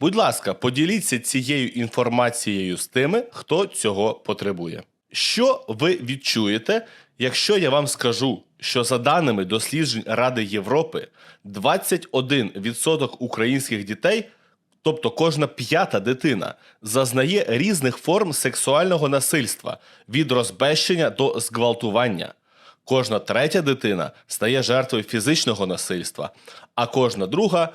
Будь ласка, поділіться цією інформацією з тими, хто цього потребує. Що ви відчуєте, якщо я вам скажу, що за даними досліджень Ради Європи, 21% українських дітей, тобто кожна п'ята дитина, зазнає різних форм сексуального насильства від розбещення до зґвалтування. Кожна третя дитина стає жертвою фізичного насильства, а кожна друга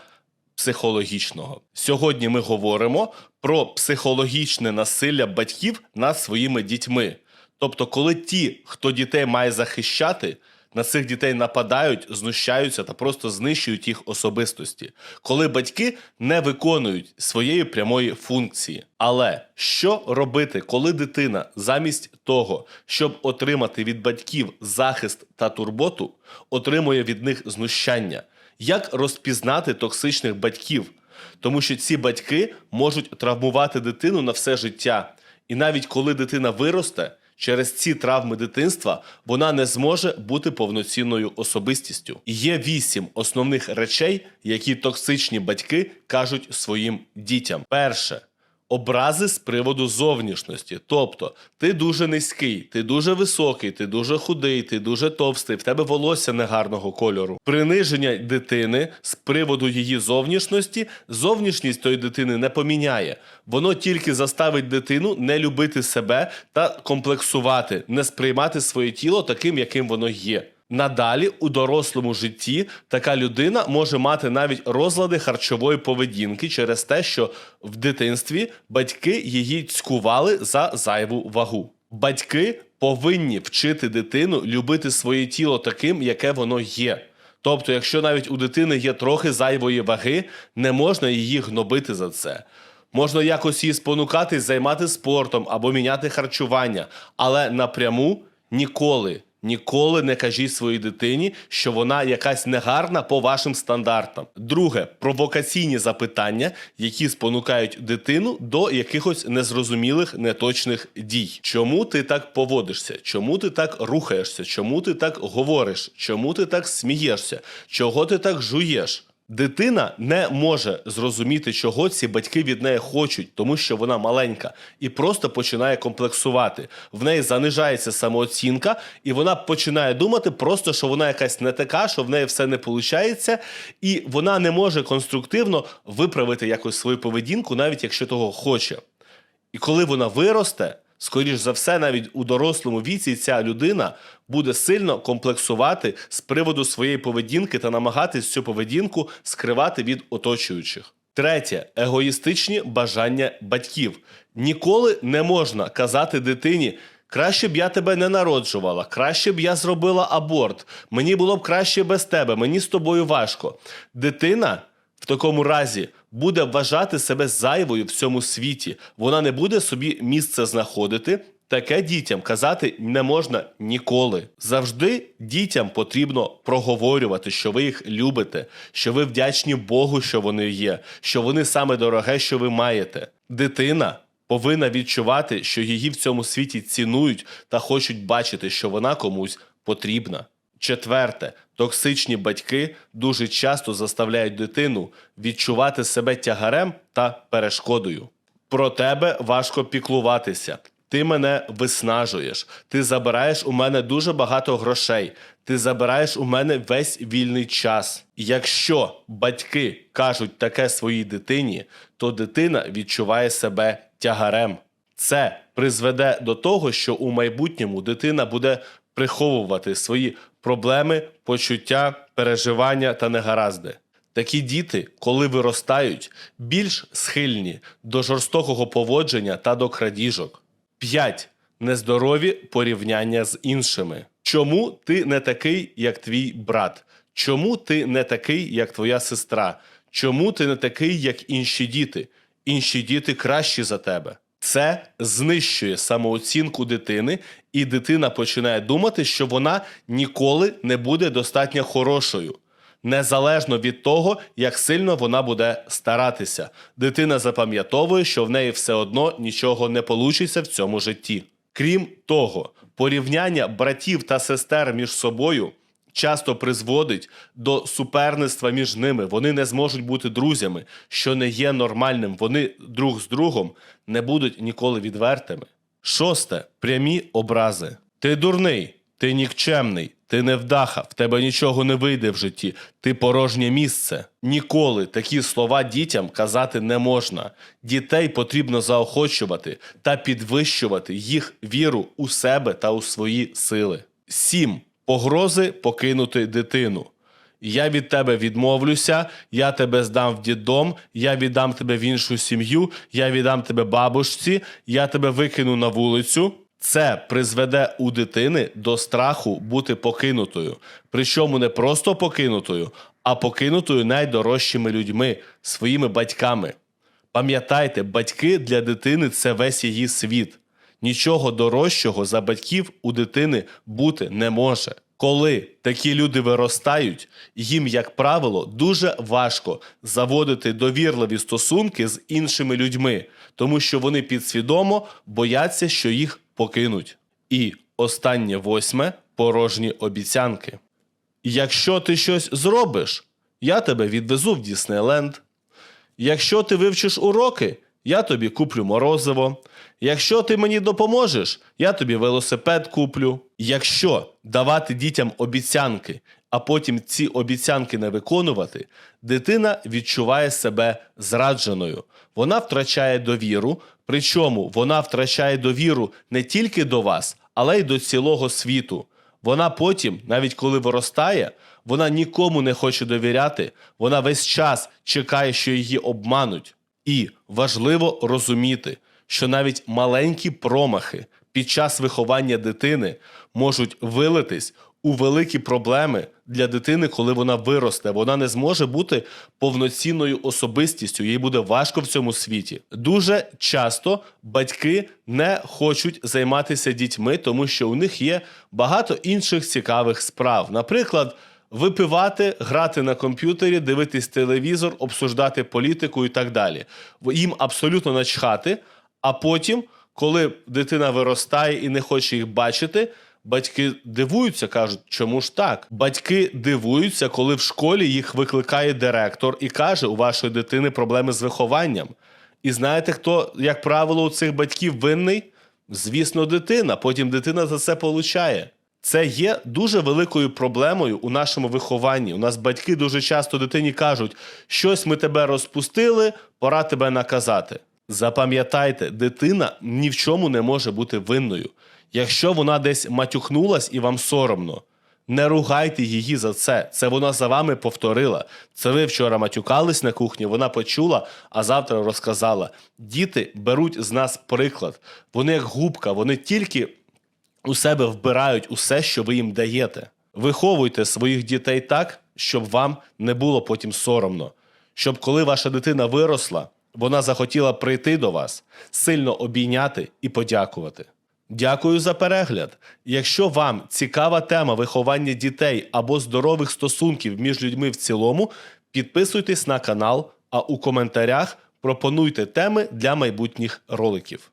психологічного. Сьогодні ми говоримо про психологічне насилля батьків над своїми дітьми. Тобто, коли ті, хто дітей має захищати, на цих дітей нападають, знущаються та просто знищують їх особистості, коли батьки не виконують своєї прямої функції. Але що робити, коли дитина замість того, щоб отримати від батьків захист та турботу, отримує від них знущання? Як розпізнати токсичних батьків? Тому що ці батьки можуть травмувати дитину на все життя. І навіть коли дитина виросте, через ці травми дитинства вона не зможе бути повноцінною особистістю. Є вісім основних речей, які токсичні батьки кажуть своїм дітям. Перше. Образи з приводу зовнішності. Тобто, ти дуже низький, ти дуже високий, ти дуже худий, ти дуже товстий, в тебе волосся негарного кольору. Приниження дитини з приводу її зовнішності, зовнішність тої дитини не поміняє. Воно тільки заставить дитину не любити себе та комплексувати, не сприймати своє тіло таким, яким воно є. Надалі у дорослому житті така людина може мати навіть розлади харчової поведінки через те, що в дитинстві батьки її цькували за зайву вагу. Батьки повинні вчити дитину любити своє тіло таким, яке воно є. Тобто, якщо навіть у дитини є трохи зайвої ваги, не можна її гнобити за це. Можна якось її спонукати займати спортом або міняти харчування, але напряму ніколи. Ніколи не кажіть своїй дитині, що вона якась негарна по вашим стандартам. Друге провокаційні запитання, які спонукають дитину до якихось незрозумілих неточних дій. Чому ти так поводишся? Чому ти так рухаєшся? Чому ти так говориш? Чому ти так смієшся? Чого ти так жуєш? Дитина не може зрозуміти, чого ці батьки від неї хочуть, тому що вона маленька, і просто починає комплексувати. В неї занижається самооцінка, і вона починає думати, просто що вона якась не така, що в неї все не виходить, і вона не може конструктивно виправити якось свою поведінку, навіть якщо того хоче. І коли вона виросте, скоріш за все, навіть у дорослому віці ця людина буде сильно комплексувати з приводу своєї поведінки та намагатись цю поведінку скривати від оточуючих. Третє егоїстичні бажання батьків. Ніколи не можна казати дитині. Краще б я тебе не народжувала, краще б я зробила аборт. Мені було б краще без тебе, мені з тобою важко. Дитина в такому разі буде вважати себе зайвою в цьому світі. Вона не буде собі місце знаходити. Таке дітям казати не можна ніколи. Завжди дітям потрібно проговорювати, що ви їх любите, що ви вдячні Богу, що вони є, що вони саме дороге, що ви маєте. Дитина повинна відчувати, що її в цьому світі цінують та хочуть бачити, що вона комусь потрібна. Четверте, токсичні батьки дуже часто заставляють дитину відчувати себе тягарем та перешкодою. Про тебе важко піклуватися. Ти мене виснажуєш, ти забираєш у мене дуже багато грошей, ти забираєш у мене весь вільний час. Якщо батьки кажуть таке своїй дитині, то дитина відчуває себе тягарем. Це призведе до того, що у майбутньому дитина буде приховувати свої проблеми, почуття, переживання та негаразди. Такі діти, коли виростають, більш схильні до жорстокого поводження та до крадіжок. 5. Нездорові порівняння з іншими. Чому ти не такий, як твій брат? Чому ти не такий, як твоя сестра? Чому ти не такий, як інші діти? Інші діти кращі за тебе. Це знищує самооцінку дитини, і дитина починає думати, що вона ніколи не буде достатньо хорошою. Незалежно від того, як сильно вона буде старатися, дитина запам'ятовує, що в неї все одно нічого не получиться в цьому житті. Крім того, порівняння братів та сестер між собою часто призводить до суперництва між ними. Вони не зможуть бути друзями, що не є нормальним. Вони друг з другом не будуть ніколи відвертими. Шосте прямі образи. Ти дурний, ти нікчемний, ти невдаха, в тебе нічого не вийде в житті, ти порожнє місце. Ніколи такі слова дітям казати не можна. Дітей потрібно заохочувати та підвищувати їх віру у себе та у свої сили. Сім погрози покинути дитину. Я від тебе відмовлюся, я тебе здам в діддом, я віддам тебе в іншу сім'ю, я віддам тебе бабушці, я тебе викину на вулицю. Це призведе у дитини до страху бути покинутою. Причому не просто покинутою, а покинутою найдорожчими людьми, своїми батьками. Пам'ятайте, батьки для дитини це весь її світ. Нічого дорожчого за батьків у дитини бути не може. Коли такі люди виростають, їм, як правило, дуже важко заводити довірливі стосунки з іншими людьми, тому що вони підсвідомо бояться, що їх покинуть. І останнє восьме порожні обіцянки. Якщо ти щось зробиш, я тебе відвезу в Діснейленд. Якщо ти вивчиш уроки, я тобі куплю морозиво. Якщо ти мені допоможеш, я тобі велосипед куплю. Якщо давати дітям обіцянки, а потім ці обіцянки не виконувати, дитина відчуває себе зрадженою. Вона втрачає довіру, причому вона втрачає довіру не тільки до вас, але й до цілого світу. Вона потім, навіть коли виростає, вона нікому не хоче довіряти, вона весь час чекає, що її обмануть. І важливо розуміти, що навіть маленькі промахи під час виховання дитини можуть вилитись у великі проблеми для дитини, коли вона виросте. Вона не зможе бути повноцінною особистістю, їй буде важко в цьому світі. Дуже часто батьки не хочуть займатися дітьми, тому що у них є багато інших цікавих справ. Наприклад, випивати, грати на комп'ютері, дивитись телевізор, обсуждати політику і так далі. Їм абсолютно начхати, а потім, коли дитина виростає і не хоче їх бачити. Батьки дивуються, кажуть, чому ж так? Батьки дивуються, коли в школі їх викликає директор і каже, у вашої дитини проблеми з вихованням. І знаєте, хто, як правило, у цих батьків винний? Звісно, дитина. Потім дитина за це получає. Це є дуже великою проблемою у нашому вихованні. У нас батьки дуже часто дитині кажуть, щось ми тебе розпустили, пора тебе наказати. Запам'ятайте, дитина ні в чому не може бути винною. Якщо вона десь матюхнулась і вам соромно, не ругайте її за це. Це вона за вами повторила. Це ви вчора матюкались на кухні, вона почула, а завтра розказала. Діти беруть з нас приклад. Вони як губка, вони тільки у себе вбирають усе, що ви їм даєте. Виховуйте своїх дітей так, щоб вам не було потім соромно. Щоб коли ваша дитина виросла, вона захотіла прийти до вас, сильно обійняти і подякувати. Дякую за перегляд. Якщо вам цікава тема виховання дітей або здорових стосунків між людьми в цілому, підписуйтесь на канал, а у коментарях пропонуйте теми для майбутніх роликів.